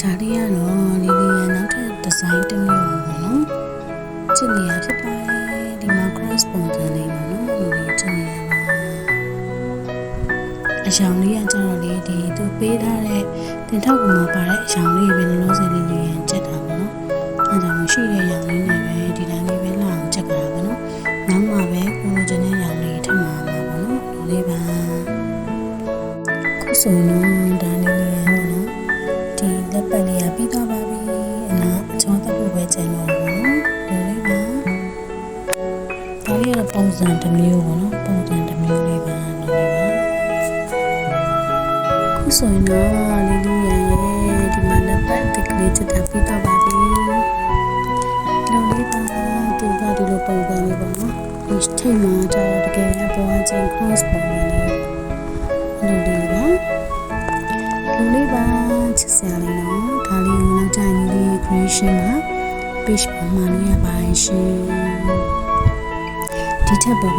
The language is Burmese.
ဒါလေးကတော့လီလီရဲ့နောက်ထပ်ဒီဇိုင်းတစ်မျိုးပေါ့နော်ချစ်နေရဖြစ်ပါတယ်ဒီမှာ cross ပုံစံလေးပေါ့နော်လီလီချစ်နေရပါအရောင်လေးကကြတော့လေဒီသူပေးထားတဲ့တင်ထောက်ကမှာပါတဲ့အရောင်လေးပဲလောလောဆယ်လီလီရဲ့ချက်တာပေါ့နော်အဲဒါမှရှိတဲ့ရောင်လေးနဲ့ပဲဒီတိုင်းလေးပဲလာအောင်ချက်ကြတာပေါ့နော်နောက်မှပဲကိုလိုချင်တဲ့ရောင်လေးထပ်မှာပါပေါ့နော်ဒီလေးပါခုဆိုတော့ဒါလေး ဒါလေးကတော့ပုံစံတစ်မျိုးပေါ့နော်ပုံစံတစ်မျိုးလေးပါဒီလေးပါခုဆိုရင်တော့လေးလေးရရဲ့ဒီမှာလက်ပတ်တက်ကလေးချက်တာပြီးသွားပါပြီဒီလိုလေးပါသူကဒီလိုပုံစံလေးပေါ့နော်ဒီထိတ်မှာကျတော့တကယ်အပေါ်ချင်း cross ပုံစံလေးဒီလိုလေးပါလူလေးပါချစ်စရာလေးနော်ဒါလေးကိုနောက်တိုင်းလေး creation မှာ page မှာမှလို့ရပါတယ်ရှင် ဒီထက်ပို